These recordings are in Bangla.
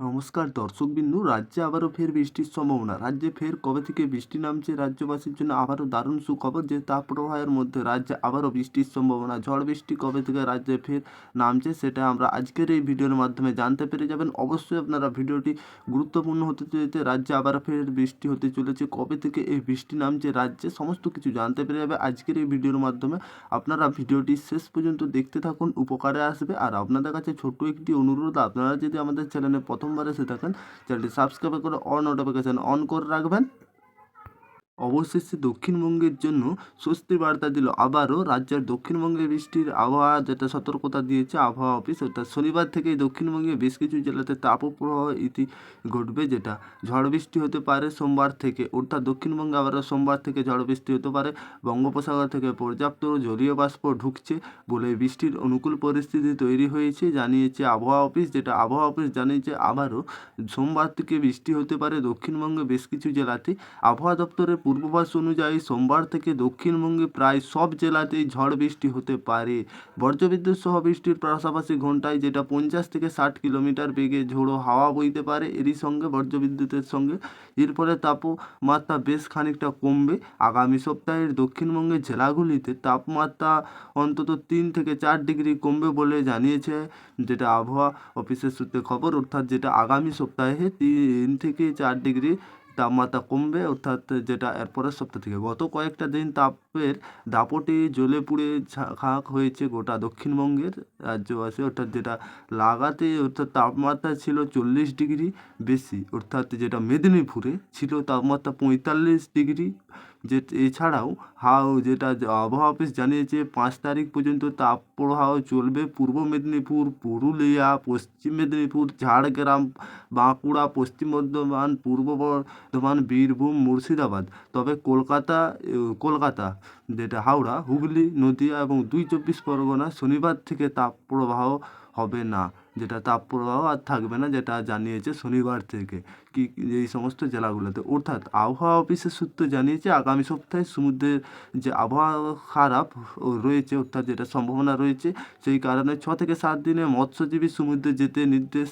নমস্কার দর্শকবিন্দু রাজ্যে আবারও ফের বৃষ্টির সম্ভাবনা। রাজ্যে ফের কবে থেকে বৃষ্টি নামছে রাজ্যবাসীর জন্য আবারও দারুণ সুখবর যে তাপপ্রবাহের মধ্যে রাজ্যে আবারও বৃষ্টির সম্ভাবনা। ঝড় বৃষ্টি কবে থেকে রাজ্যে ফের নামছে সেটা আমরা আজকের এই ভিডিওর মাধ্যমে জানতে পেরে যাবেন। অবশ্যই আপনারা ভিডিওটি গুরুত্বপূর্ণ হতে চলেছে, রাজ্যে আবার ফের বৃষ্টি হতে চলেছে, কবে থেকে এই বৃষ্টি নামছে রাজ্যে সমস্ত কিছু জানতে পেরে যাবে আজকের এই ভিডিওর মাধ্যমে। আপনারা ভিডিওটি শেষ পর্যন্ত দেখতে থাকুন, উপকারে আসবে। আর আপনাদের কাছে ছোট্ট একটি অনুরোধ, আপনারা যদি আমাদের চ্যানেলে প্রথমবার এসে থাকেন চ্যানেলটি সাবস্ক্রাইব করে অল নোটিফিকেশান অন করে রাখবেন। অবশেষে দক্ষিণবঙ্গের জন্য স্বস্তি বার্তা দিল। আবারও রাজ্যের দক্ষিণবঙ্গে বৃষ্টির আবহাওয়া যেটা সতর্কতা দিয়েছে, আবহাওয়া অফিস, অর্থাৎ শনিবার থেকেই দক্ষিণবঙ্গে বেশ কিছু জেলাতে তাপপ্রবাহ ইতি ঘটবে যেটা ঝড় বৃষ্টি হতে পারে সোমবার থেকে। অর্থাৎ দক্ষিণবঙ্গে আবারও সোমবার থেকে ঝড় বৃষ্টি হতে পারে। বঙ্গোপসাগর থেকে পর্যাপ্ত জলীয় বাষ্প ঢুকছে বলে বৃষ্টির অনুকূল পরিস্থিতি তৈরি হয়েছে, জানিয়েছে আবহাওয়া অফিস। যেটা আবহাওয়া অফিস জানিয়েছে, আবারও সোমবার থেকে বৃষ্টি হতে পারে। দক্ষিণবঙ্গে বেশ কিছু জেলাতে আবহাওয়া দপ্তরের পূর্বাভাস অনুযায়ী সোমবার থেকে দক্ষিণবঙ্গে প্রায় সব জেলাতেই ঝড় বৃষ্টি হতে পারে। বজ্রবিদ্যুৎ সহ বৃষ্টির পাশাপাশি ঘন্টায় যেটা পঞ্চাশ থেকে ষাট কিলোমিটার বেগে ঝোড়ো হাওয়া বইতে পারে। এরই সঙ্গে বজ্রবিদ্যুতের সঙ্গে এর ফলে তাপমাত্রা বেশ খানিকটা কমবে। আগামী সপ্তাহের দক্ষিণবঙ্গের জেলাগুলিতে তাপমাত্রা অন্তত তিন থেকে চার ডিগ্রি কমবে বলে জানিয়েছে যেটা আবহাওয়া অফিসের সূত্রে খবর। অর্থাৎ যেটা আগামী সপ্তাহে তিন থেকে চার ডিগ্রি তাপমাত্রা কমবে, অর্থাৎ যেটা এরপরের সপ্তাহ থেকে। গত কয়েকটা দিন তাপের দাপটে জ্বলে পুড়ে খাক হয়েছে গোটা দক্ষিণবঙ্গের রাজ্যবাসী। অর্থাৎ যেটা লাগাতে, অর্থাৎ তাপমাত্রা ছিল চল্লিশ ডিগ্রি বেশি, অর্থাৎ যেটা মেদিনীপুরে ছিল তাপমাত্রা পঁয়তাল্লিশ ডিগ্রি। যে এছাড়াও হাও যেটা আবহাওয়া অফিস জানিয়েছে, পাঁচ তারিখ পর্যন্ত তাপপ্রবাহ চলবে পূর্ব মেদিনীপুর, পুরুলিয়া, পশ্চিম মেদিনীপুর, ঝাড়গ্রাম, বাঁকুড়া, পশ্চিম বর্ধমান, পূর্ব বর্ধমান, বীরভূম, মুর্শিদাবাদ। তবে কলকাতা কলকাতা যেটা হাওড়া, হুগলি, নদিয়া এবং দুই চব্বিশ পরগনা শনিবার থেকে তাপপ্রবাহ হবে না। যেটা তাপপ্রবাহ আর থাকবে না, যেটা জানিয়েছে শনিবার থেকে। কি, এই সমস্ত জেলাগুলোতে। অর্থাৎ আবহাওয়া অফিসের সূত্র জানিয়েছে, আগামী সপ্তাহে সমুদ্রের যে আবহাওয়া খারাপ রয়েছে, অর্থাৎ যেটা সম্ভাবনা রয়েছে, সেই কারণে ছ থেকে সাত দিনে মৎস্যজীবী সমুদ্রে যেতে নির্দেশ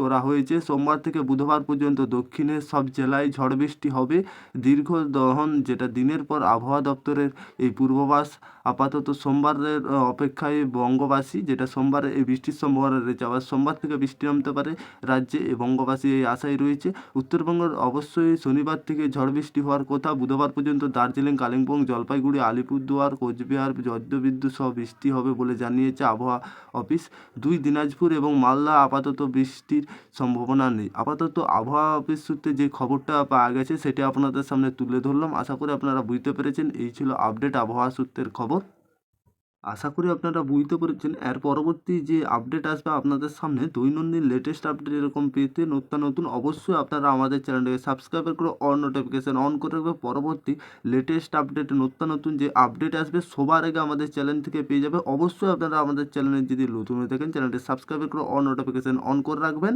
করা হয়েছে। সোমবার থেকে বুধবার পর্যন্ত দক্ষিণের সব জেলায় ঝড় বৃষ্টি হবে। দীর্ঘ দহন, যেটা দিনের পর আবহাওয়া দপ্তরের এই পূর্বাভাস। আপাতত সোমবারের অপেক্ষায় বঙ্গবাসী, যেটা সোমবারে এই বৃষ্টির সম্ভাবনা রয়েছে আবার সোমবার থেকে বৃষ্টি নামতে পারে রাজ্যে বঙ্গবাসী এই আশায় রয়েছে। উত্তরবঙ্গের অবশ্যই শনিবার থেকে ঝড় বৃষ্টি হওয়ার কথা। বুধবার পর্যন্ত দার্জিলিং, কালিম্পং, জলপাইগুড়ি, আলিপুরদুয়ার, কোচবিহার বজ্রবিদ্যুৎ সহ বৃষ্টি হবে বলে জানিয়েছে আবহাওয়া অফিস। দুই দিনাজপুর এবং মালদা আপাতত বৃষ্টির সম্ভাবনা নেই। আপাতত আবহাওয়া অফিস সূত্রে যে খবরটা পাওয়া গেছে, সেটা আপনাদের সামনে তুলে ধরলাম। আশা করি আপনারা বুঝতে পেরেছেন। এই ছিল আপডেট আবহাওয়া সূত্রের খবর। আশা করি আপনারা বুঝতে পেরেছেন। এর পরবর্তী যে আপডেট আসবে আপনাদের সামনে, দৈনন্দিন লেটেস্ট আপডেট এরকম পেতে নতুন নতুন অবশ্যই আপনারা আমাদের চ্যানেলটাকে সাবস্ক্রাইব করে অন নোটিফিকেশান অন করে রাখবে পরবর্তী লেটেস্ট আপডেট নতুন নতুন যে আপডেট আসবে, সবার আগে আমাদের চ্যানেল থেকে পেয়ে যাবে। অবশ্যই আপনারা আমাদের চ্যানেলে যদি নতুন হয়ে থাকেন চ্যানেলটি সাবস্ক্রাইব করে অন নোটিফিকেশান অন করে রাখবেন।